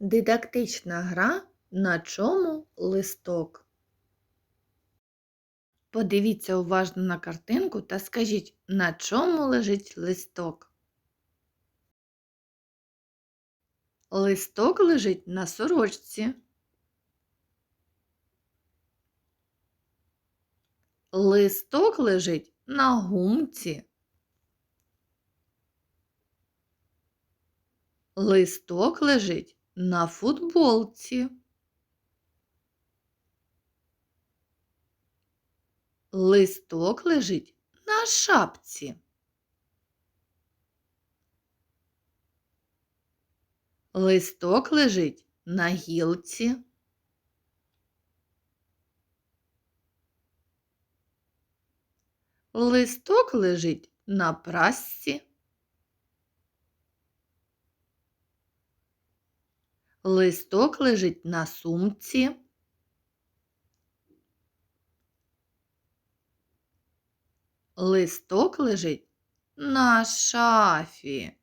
Дидактична гра на чому листок. Подивіться уважно на картинку та скажіть, на чому лежить листок. Листок лежить на сорочці. Листок лежить на гумці. Листок лежить на футболці. Листок лежить на шапці. Листок лежить на гілці. Листок лежить на прасці. Листок лежить на сумці. Листок лежить на шафі.